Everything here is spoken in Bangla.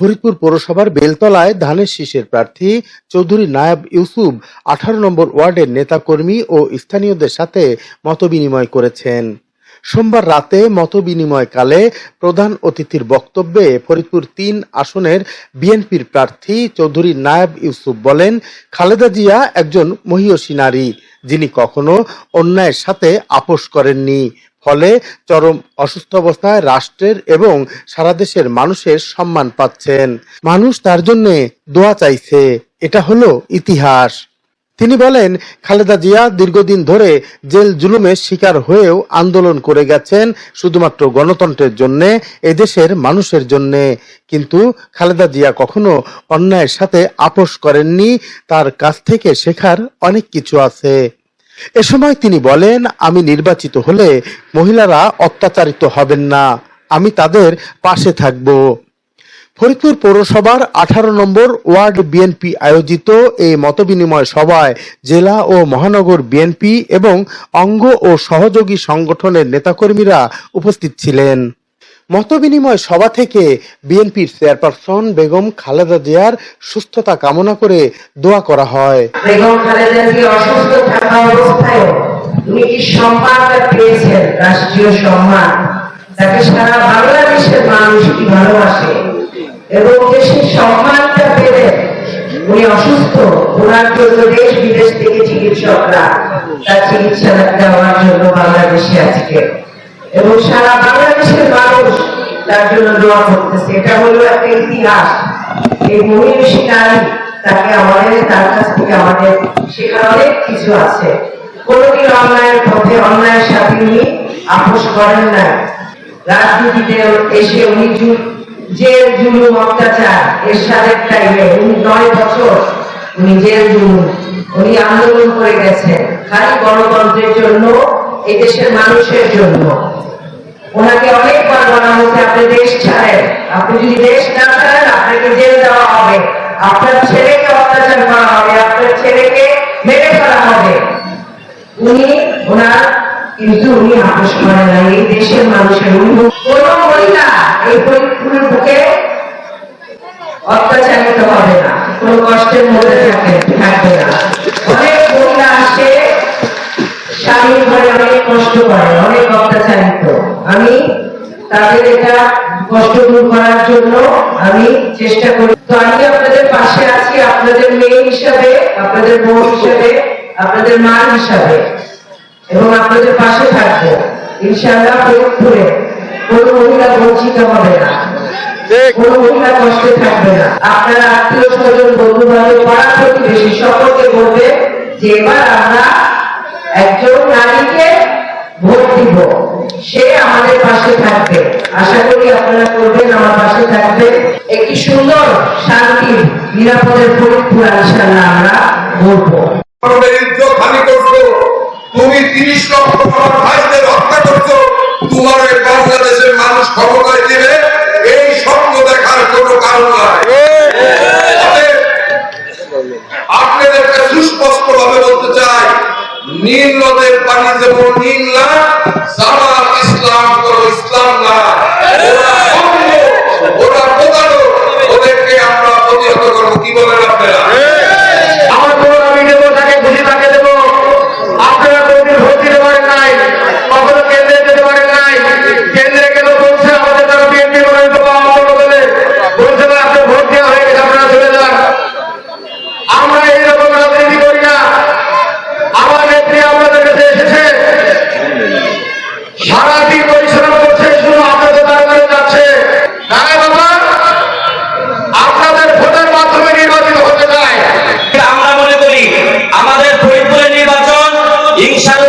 ফরিদপুর পৌরসভার বেলতলায় ধানের শীষের প্রার্থী চৌধুরী নায়াব ইউসুফ আঠারো নম্বর ওয়ার্ডের নেতাকর্মী ও স্থানীয়দের সাথে মতবিনিময় করেছেন। সোমবার রাতে মতবিনিময়কালে প্রধান অতিথির বক্তব্যে ফরিদপুর তিন আসনের বিএনপির প্রার্থী চৌধুরী নায়াব ইউসুফ বলেন, খালেদা জিয়া একজন মহিয়সী নারী। যিনি কখনো অন্যায়ের সাথে আপোষ করেননি। ফলে চরম অসুস্থ অবস্থায় রাষ্ট্রের এবং সারা দেশের মানুষের সম্মান পাচ্ছেন। মানুষ তার জন্য দোয়া চাইছে। এটা হলো ইতিহাস। তিনি বলেন, খালেদা জিয়া দীর্ঘদিন ধরে জেল জুলুমের শিকার হয়েও আন্দোলন করে গেছেন শুধুমাত্র গণতন্ত্রের জন্য, এদেশের মানুষের জন্য। কিন্তু খালেদা জিয়া কখনো অন্যায়ের সাথে আপোষ করেননি। তার কাছ থেকে শেখার অনেক কিছু আছে। এ সময় তিনি বলেন, আমি নির্বাচিত হলে মহিলারা অত্যাচারিত হবেন না, আমি তাদের পাশে থাকব। ফরিদপুর পৌরসভার আঠারো নম্বর ওয়ার্ড বিএনপি আয়োজিত এই মতবিনিময় সভায় জেলা ও মহানগর বিএনপি এবং অঙ্গ ও সহযোগী সংগঠনের নেতাকর্মীরা উপস্থিত ছিলেন। মতবিনিময় সভা থেকে বিএনপির চেয়ারপারসন বেগম খালেদা জিয়ার সুস্থতা কামনা করে দোয়া করা হয়। বেগম খালেদা জিয়া অসুস্থ থাকা অবস্থায় সম্মানটা পেয়েছেন? রাষ্ট্রীয় সম্মান। সারা বাংলাদেশের মানুষ কি ভালোবাসে? এবং সম্মানটা পেলেন, উনি অসুস্থ, ওনার জন্য দেশ বিদেশ থেকে চিকিৎসকরা তার চিকিৎসা দেওয়ার জন্য বাংলাদেশে আজকে। এবং সারা বাংলাদেশের মানুষ তার জন্য দোয়া করতেছে। এটা হলো একটা ইতিহাস। এই মহিষী নারী তাকে আমাদের, তার কাছ থেকে আমাদের শেখার অনেক কিছু আছে। অন্যায়ের পথে, অন্যায়ের সাথে উনি আপোষ করেন না রাজনীতিতে এসে উনি জেল অত্যাচার, এরশাদের টাইমে উনি নয় বছর উনি জেল উনি আন্দোলন করে গেছেন। খালি গণতন্ত্রের জন্য এই দেশের মানুষের জন্য। ওনাকে অনেকবার বলা হয়েছে আপনি দেশ ছাড়েন। আপনি যদি দেশ না ছাড়েন, আপনাকে জেল দেওয়া হবে। আপনার ছেলেকে অত্যাচার করা হবে, আপনার ছেলেকে মেরে ফেলা হবে। উনি, ওনার কিন্তু উনি আপোষ করেন না, এই দেশের মানুষের কোন মহিলা এই ফরিদপুরের বুকে অত্যাচারিত হবে না। কোন কষ্টের মধ্যে থাকে থাকবে না। অনেক মহিলা আসে, স্বামীর ঘরে অনেক কষ্ট করে, অনেক অত্যাচারিত। আমি তাদের এটা কষ্ট দূর করার জন্য আমি চেষ্টা করি। তো আমি আপনাদের পাশে আছি, আপনাদের মেয়ে হিসাবে, আপনাদের বোন হিসাবে, আপনাদের মা হিসাবে, এবং আপনাদের পাশে থাকব। ইনশাআল্লাহ ফরিদপুরে কোনো মহিলা বঞ্চিত হবে না। কোন মহিলা কষ্টে থাকবে না। আপনার আত্মীয় স্বজন বন্ধু বান্ধব পাড়া প্রতিবেশী সকলকে বলবে যে, এবার আমরা একজন নারীকে ভোট দিব সে আমাদের পাশে থাকবে। আশা করি আপনারা করবেন আমার পাশে থাকবে একটি সুন্দর শান্তি নিরাপদের ফরিদপুর ইনশাআল্লাহ আমরা বলব হানি করছ তুমি তিরিশ লক্ষ ভাইদের হত্যা করছ তোমার এই বাংলাদেশের মানুষ ক্ষমতায় দিবে এই স্বপ্ন দেখার কোন কারণ নাই। আপনাদেরকে সুস্পষ্ট নীল নদের পানি দেব নীল না সারা ইসলাম করো ইনশাল্লাহ